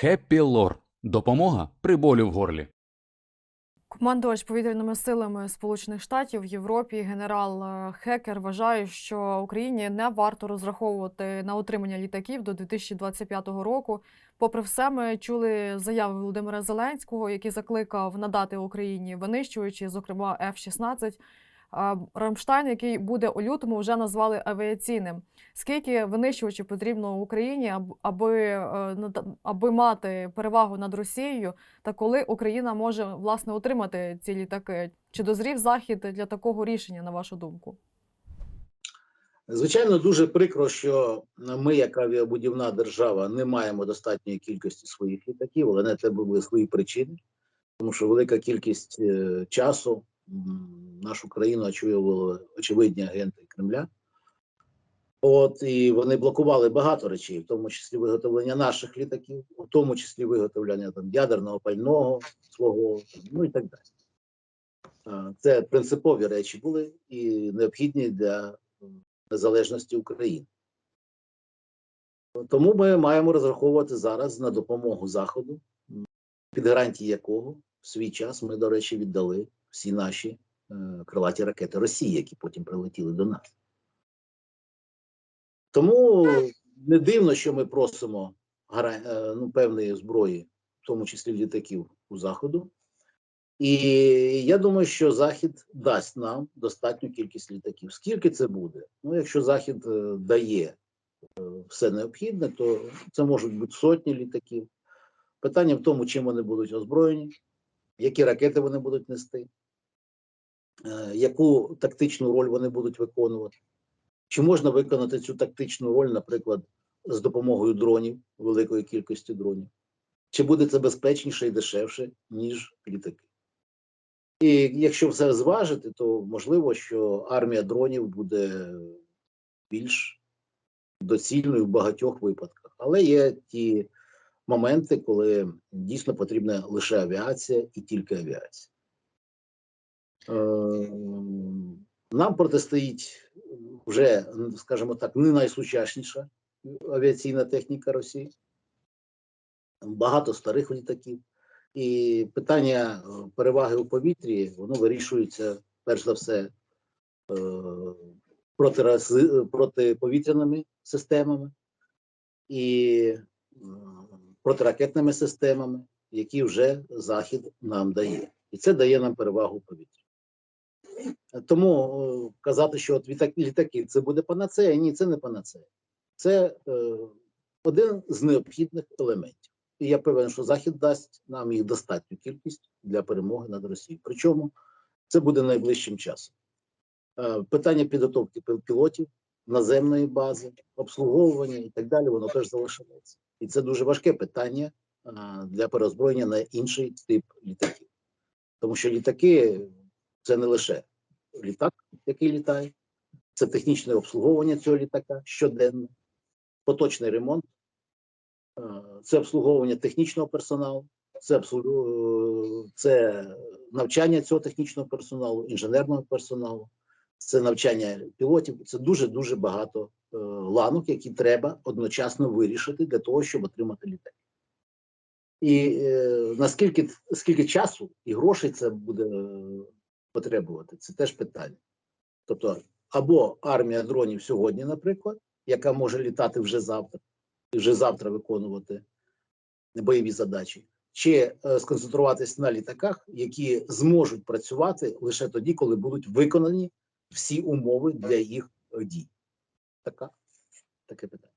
Хеппі Лор. Допомога при болю в горлі. Командувач повітряними силами Сполучених Штатів в Європі генерал е, Хекер вважає, що Україні не варто розраховувати на отримання літаків до 2025 року. Попри все, ми чули заяви Володимира Зеленського, який закликав надати Україні винищувачі, зокрема F-16. А Рамштайн, який буде у лютому, вже назвали авіаційним. Скільки винищувачів потрібно Україні, аб- аби, е, аби мати перевагу над Росією, та коли Україна може власне отримати ці літаки? Чи дозрів захід для такого рішення, на вашу думку? Звичайно, дуже прикро, що ми, як авіабудівна держава, не маємо достатньої кількості своїх літаків, але на це були свої причини, тому що велика кількість е, часу нашу країну очолювали очевидні агенти Кремля. От і вони блокували багато речей, в тому числі виготовлення наших літаків, у тому числі виготовлення там ядерного пального свого, ну і так далі. Це принципові речі були і необхідні для незалежності України. Тому ми маємо розраховувати зараз на допомогу Заходу, під гарантії якого в свій час ми, до речі, віддали всі наші е, крилаті ракети Росії, які потім прилетіли до нас. Тому не дивно, що ми просимо е, ну, певної зброї, в тому числі літаків у Заходу. І я думаю, що Захід дасть нам достатню кількість літаків. Скільки це буде? Ну, якщо Захід е, дає е, все необхідне, то це можуть бути сотні літаків. Питання в тому, чим вони будуть озброєні, які ракети вони будуть нести, е, яку тактичну роль вони будуть виконувати. Чи можна виконати цю тактичну роль, наприклад, з допомогою дронів, великої кількості дронів? Чи буде це безпечніше і дешевше, ніж літаки? І якщо все зважити, то можливо, що армія дронів буде більш доцільною в багатьох випадках. Але є ті моменти, коли дійсно потрібна лише авіація і тільки авіація. Е, Нам протистоїть вже, скажімо так, не найсучасніша авіаційна техніка Росії. Багато старих літаків. І питання е, переваги у повітрі воно вирішується перш за все е, протиповітряними системами і протиракетними системами, які вже Захід нам дає. І це дає нам перевагу у повітрі. Тому е, казати, що от літаки це буде панацея, ні, це не панацея. Це е, один з необхідних елементів. І я певен, що Захід дасть нам їх достатню кількість для перемоги над Росією. Причому це буде найближчим часом. Е, Питання підготовки пілотів, наземної бази, обслуговування і так далі, воно теж залишається. І це дуже важке питання е, для переозброєння на інший тип літаків. Тому що літаки це не лише літак, який літає, це технічне обслуговування цього літака щоденно, поточний ремонт. Е, Це обслуговування технічного персоналу, це, обслугу- е, це навчання цього технічного персоналу, інженерного персоналу, це навчання пілотів. Це дуже дуже багато е, ланок, які треба одночасно вирішити для того, щоб отримати літак. І е, наскільки скільки часу і грошей це буде е, потребувати, це теж питання. Тобто, або армія дронів сьогодні, наприклад, яка може літати вже завтра і вже завтра виконувати бойові задачі, чи е, сконцентруватись на літаках, які зможуть працювати лише тоді, коли будуть виконані всі умови для їх е, дій. Така таке питання.